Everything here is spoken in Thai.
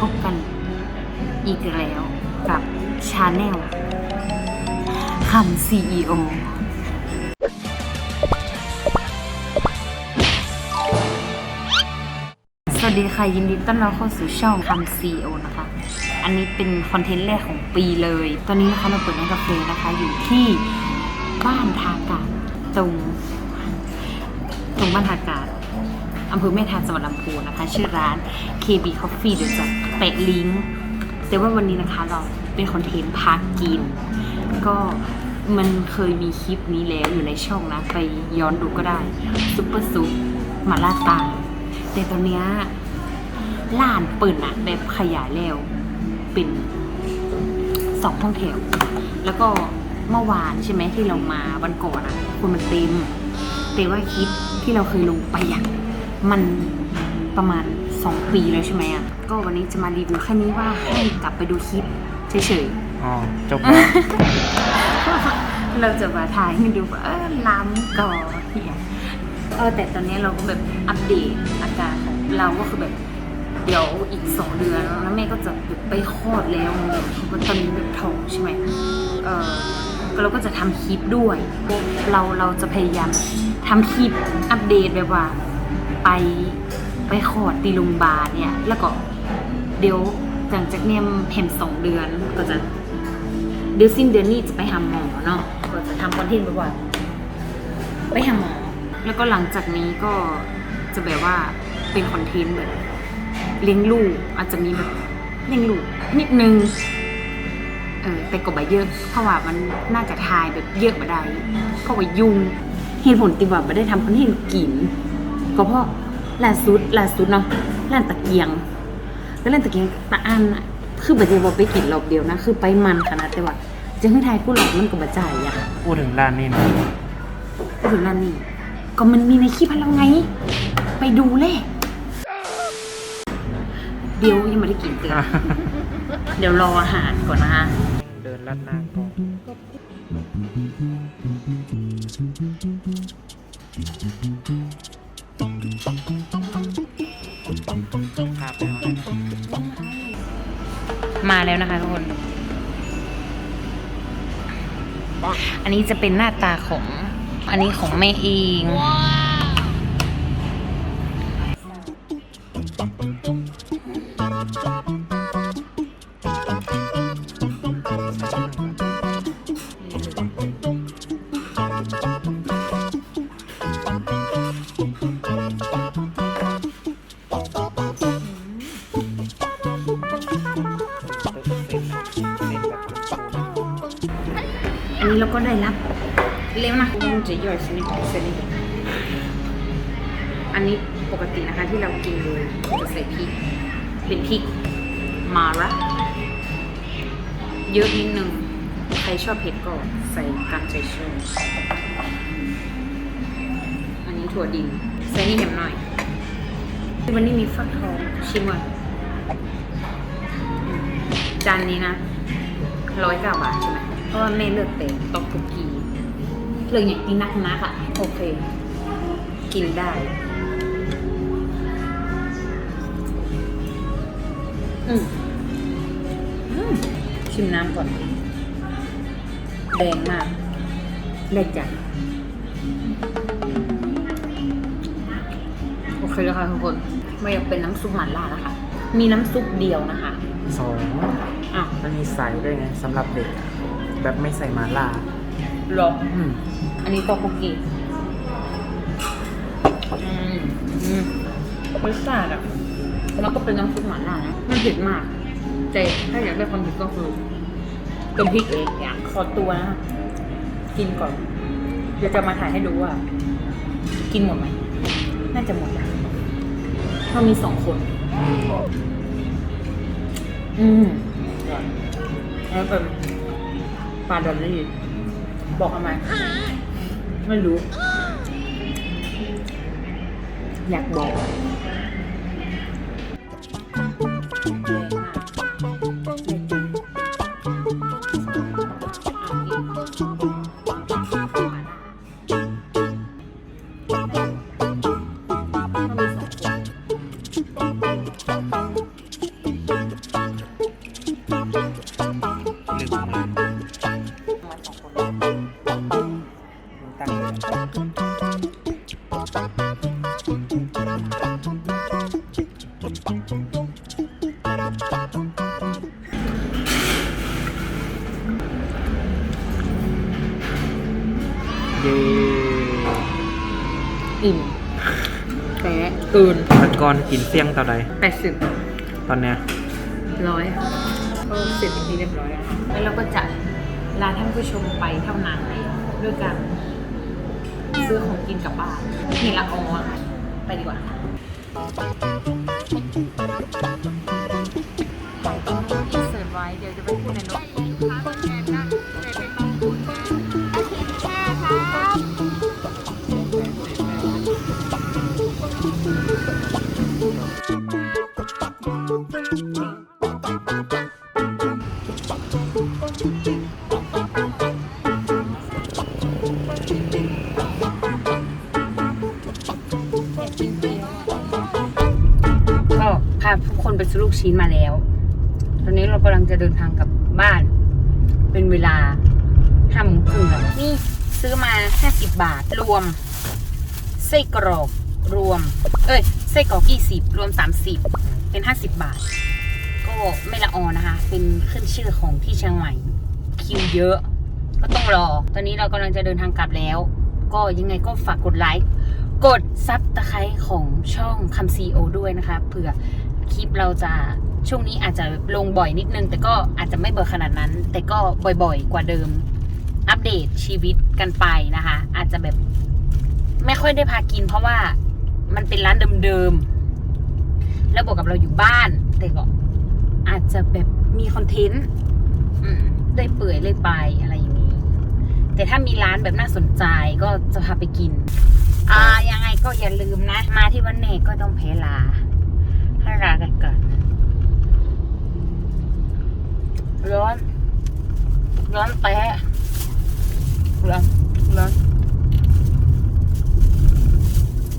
พบกันอีกแล้วกับชาแนลคำ CEO สวัสดีค่ะ ยินดีต้อนรับเข้าสู่ช่องคำ CEO นะคะ อันนี้เป็นคอนเทนต์แรกของปีเลย ตอนนี้นะคะเราเปิดร้านกาแฟนะคะ อยู่ที่บ้านทากาศตรง ตรงบ้านทากาศ อำเภอแม่ทาจังหวัดลำพูนนะคะ ชื่อร้าน KB Coffee เดี๋ยวจะแปะลิงก์แต่ว่าวันนี้นะคะเราเป็นคอนเทนต์พากิน ก็มันเคยมีคลิปนี้แล้วอยู่ในช่องนะ ไปย้อนดูก็ได้ซุปเปอร์ซุปมาล่าตังแต่ตอนเนี้ยร้านเปิดอะแบบขยายแล้วเป็นสองห้องแถว แล้วก็เมื่อวานใช่ไหมที่เรามาวันก่อนอะคนมันเต็มแต่ว่าคลิปที่เราเคยลงไปอะ มันประมาณ 2 ปีแล้วใช่ไหมอะก็วันนี้จะมารีวิวแค่นี้ว่าให้กลับไปดูคลิปเฉยๆอ๋อจบแล้วเราจะมาถ่ายให้ดูว่าเออล้ำก่อเหียเออแต่ตอนนี้เราก็แบบอัปเดตอาการของเราก็คือแบบ เดี๋ยวอีกสองเดือนแล้วแม่ก็จะแบบไปคลอดแล้วแบบมันตอนนี้แบบท้องใช่ไหมเออก็เราก็จะทำคลิปด้วย เราเราจะพยายามทำคลิปอัปเดตแบบว่า ไปไปคลอดตีโรงบาเนี่ยแล้วก็เดี๋ยวหลังจากเนี่ยเห็นสองเดือนก็จะเดี๋ยวสิ้นเดือนนี้จะไปหาหมอเนาะก็จะทำคอนเทนต์บบว่าไปหาหมอ แล้วก็หลังจากนี้ก็จะแบบว่าเป็นคอนเทนต์แบบเลี้ยงลูกอาจจะมีแบบเลี้ยงลูกนิดนึงเออแต่ก็บ่เยอะเพราะว่ามันน่าจะทายแบบเยอะมาได้เพราะว่ายุ่งเหตุผลที่ว่าไม่ได้ทำคอนเทนต์กิน ก็เพราะล่าสุดล่าสุดเนาะร้านตะเกียงแล้วร้านตะเกียงตะอันอะคือบัจเจบอกไปกินรอบเดียวนะ คือไปมันขนาดแต่ว่าจะให้ทายผู้หลอกมันก็บัจ่ายอะพูดถึงร้านนี้นะก็ถึงร้านนี้ ก็มันมีในคลิปให้เราไง ไปดูเลยเดี๋ยวยังไม่ได้กินเตือนเดี๋ยวรออาหารก่อนนะคะเดินลัดหน้าก่อน มานะครับมาแล้วนะคะทุกคน อันนี้จะเป็นหน้าตาของ อันนี้ของแม่เอง wow. นนี้เราก็ได้รับเร็วนะมันจะย่อยชนิดชนิดอันนี้ปกตินะคะที่เรากินเลยจะใส่พริก เป็นพริกมาระเยอะนิดนึง ใครชอบเผ็ดก็ใส่กันใจช่วยอันนี้ถั่วดิน ใส่นี่แหมหน่อย วันนี้มีฟักทองชิมก่อนจานนี้นะร้อยเก้าบาทใช่ไหม เพราะว่าแม่เลือกเป็นตอกคุกกี้เลือกอย่างที่นักนักๆอะ โอเค กินได้อืมอืมชิมน้ำก่อน แดงมากแดงจัดโอเคแล้วค่ะทุกคนไม่อยากเป็นน้ำซุปหม่าล่านะคะ มีน้ำซุปเดียวนะคะสองอ้าวมันมีใส่ด้วยไงสำหรับเด็ก แบบไม่ใส่มาล่าหรออืมอันนี้ตอกคุกกี้อืมอืมรสชาติอะแล้วก็เป็นน้ำซุปหม่าล่านะไม่เผ็ดมากแต่ถ้าอยากได้ความเผ็ดก็คือเป็นพริกเองอย่างขอตัวนะกินก่อนเดี๋ยวจะมาถ่ายให้ดูว่า กินหมดไหมน่าจะหมดนะเพราะมีสองคน อืมแล้วเป็น ปลาดอลลี่บอกทำไมไม่รู้ อยากบอก อิ่มแท้เกินตะกอนกินเสี่ยงต่อใดแปดสิบตอนเนี้ยร้อยเพิ่มสิบอีกทีเรียบร้อยแล้วแล้วเราก็จัด ลาท่านผู้ชมไปเท่านั้นด้วยการซื้อของกินกลับบ้านนี่ละออไปดีกว่าถ่ายตรงนี้อินเสิร์ฟไว้เดี๋ยวจะไปพูดในรถาทุกคนไปซื้อลูกชิ้นมาแล้ว ตอนนี้เรากำลังจะเดินทางกลับบ้าน เป็นเวลาห้าโมงครึ่งแล้วนี่ซื้อมาห้าสิบบาท รวมไส้กรอกรวม เอ้ยไส้กรอกยี่สิบรวมสามสิบเป็นห้าสิบบาท ก็ไม่ละออนะคะ เป็นขึ้นชื่อของที่เชียงใหม่คิวเยอะ ก็ต้องรอ ตอนนี้เรากำลังจะเดินทางกลับแล้ว ก็ยังไงก็ฝากกดไลค์กดซับตะไคร้ของช่องคำซีโอด้วยนะคะเผื่อ คลิปเราจะช่วงนี้อาจจะลงบ่อยนิดนึง แต่ก็อาจจะไม่เบ่อขนาดนั้น แต่ก็บ่อยๆ กว่าเดิม อัปเดตชีวิตกันไปนะคะ อาจจะแบบไม่ค่อยได้พากิน เพราะว่ามันเป็นร้านเดิมๆ แล้วบวกกับเราอยู่บ้าน แต่ก็อาจจะแบบมีคอนเทนต์ได้เปื่อยเลยไปอะไรอย่างนี้ แต่ถ้ามีร้านแบบน่าสนใจก็จะพาไปกิน อ่ายังไงก็อย่าลืมนะ มาที่วันเนกก็ต้องเพลา ให้ลากันก่อน ร้อน ร้อนแปะร้อนร้อน